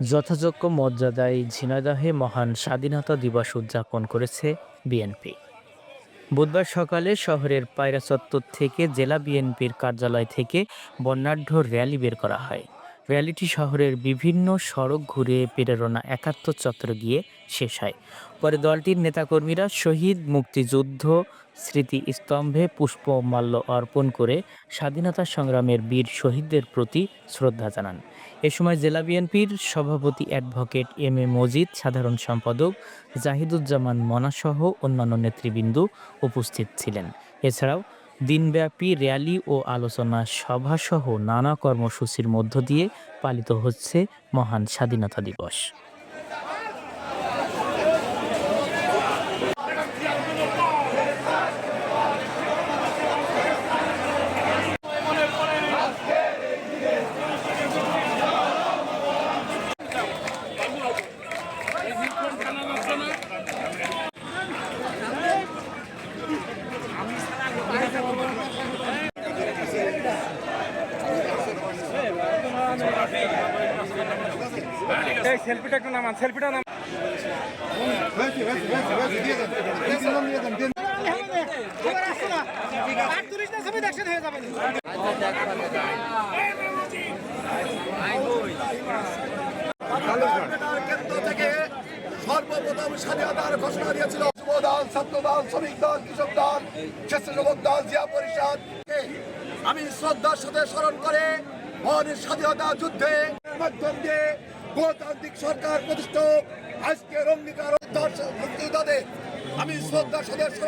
যথাযোগ্য মর্যাদায় ঝিনাইদহে মহান স্বাধীনতা দিবস উদযাপন করেছে বিএনপি। বুধবার সকালে শহরের পায়রা চত্বর থেকে জেলা বিএনপির কার্যালয় থেকে বর্ণাঢ্য র্যালি বের করা হয়। র্যালিটি শহরের বিভিন্ন সড়ক ঘুরে প্রেরণা একাত্তর চত্বরে গিয়ে শেষ হয়। পরে দলটির নেতাকর্মীরা শহীদ মুক্তিযুদ্ধ স্মৃতি স্তম্ভে পুষ্পমাল্য অর্পণ করে স্বাধীনতা সংগ্রামের বীর শহীদদের প্রতি শ্রদ্ধা জানান। এ সময় জেলা বিএনপির সভাপতি অ্যাডভোকেট এম এ মজিদ, সাধারণ সম্পাদক জাহিদুজ্জামান মনাসহ অন্যান্য নেতৃবৃন্দ উপস্থিত ছিলেন। এছাড়াও দিনব্যাপী র্যালি ও আলোচনা সভাসহ নানা কর্মসূচির মধ্য দিয়ে পালিত হচ্ছে মহান স্বাধীনতা দিবস। এই সেলফিটা একটু নামান, সেলফিটা নামান। সর্বপ্রথম ঘোষণা দিয়েছিল দল জিয়া পরিষদ আমি শ্রদ্ধার সাথে স্মরণ করে মহানের স্বাধীনতা যুদ্ধে মাধ্যম দিয়ে গণতান্ত্রিক সরকার প্রতিষ্ঠা আজকে আজকের অঙ্গীকার মুক্তিযোদ্ধাদের আমি শ্রদ্ধার স্মরণ